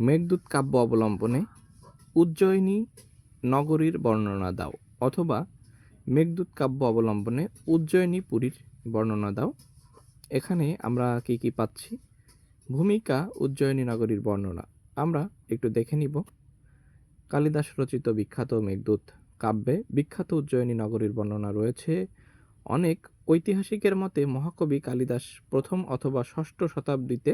মেঘদূত কাব্য অবলম্বনে উজ্জয়িনী নগরীর বর্ণনা দাও, অথবা মেঘদূত কাব্য অবলম্বনে উজ্জয়িনী পুরীর বর্ণনা দাও। এখানে আমরা কি কি পাচ্ছি? ভূমিকা, উজ্জয়িনী নগরীর বর্ণনা। আমরা একটু দেখে নিব। কালিদাস রচিত বিখ্যাত মেঘদূত কাব্যে বিখ্যাত উজ্জয়িনী নগরীর বর্ণনা রয়েছে। অনেক ঐতিহাসিকের মতে মহাকবি কালিদাস প্রথম অথবা ষষ্ঠ শতাব্দীতে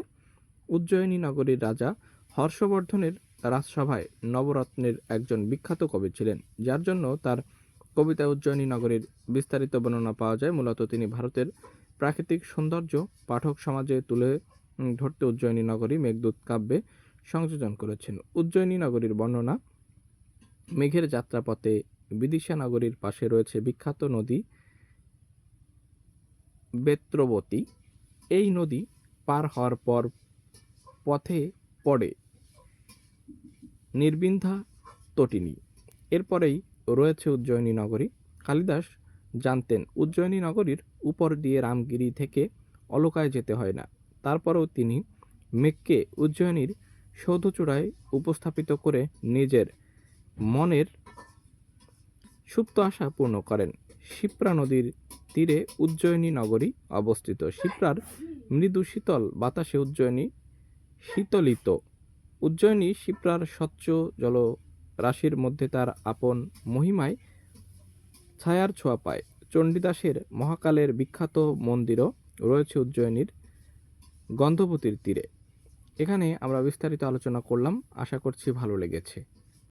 উজ্জয়িনী নগরীর রাজা হর্ষবর্ধনের রাজসভায় নবরত্নের একজন বিখ্যাত কবি ছিলেন, যার জন্য তার কবিতা উজ্জয়িনী নগরীর বিস্তারিত বর্ণনা পাওয়া যায়। মূলত তিনি ভারতের প্রাকৃতিক সৌন্দর্য, পাঠক সমাজে তুলে ধরতে উজ্জয়িনী নগরী মেঘদূত কাব্যে সংযোজন করেছেন। উজ্জয়িনী নগরীর বর্ণনা, মেঘের যাত্রাপথে বিদিশা নগরীর পাশে রয়েছে বিখ্যাত নদী বেত্রবতী। এই নদী পার হওয়ার পর পথে পড়ে নির্বিন্ধা তটিনী। এরপরেই রয়েছে উজ্জয়িনী নগরী। কালিদাস জানতেন, উজ্জয়িনী নগরীর উপর দিয়ে রামগিরি থেকে অলকায় যেতে হয় না। তারপরেও তিনি মেঘকে উজ্জয়িনীর সৌধচূড়ায় উপস্থাপিত করে নিজের মনের সুপ্ত আশা পূর্ণ করেন। শিপ্রা নদীর তীরে উজ্জয়িনী নগরী অবস্থিত। শিপ্রার মৃদু শীতল বাতাসে উজ্জয়িনী শীতলিত। উজ্জয়িনী শিপ্রার স্বচ্ছ জল রাশির মধ্যে তার আপন মহিমায় ছায়ার ছোঁয়া পায়। চণ্ডীদাসের মহাকালের বিখ্যাত মন্দিরও রয়েছে উজ্জয়িনীর গন্ধবতীর তীরে। এখানে আমরা বিস্তারিত আলোচনা করলাম। আশা করছি ভালো লেগেছে।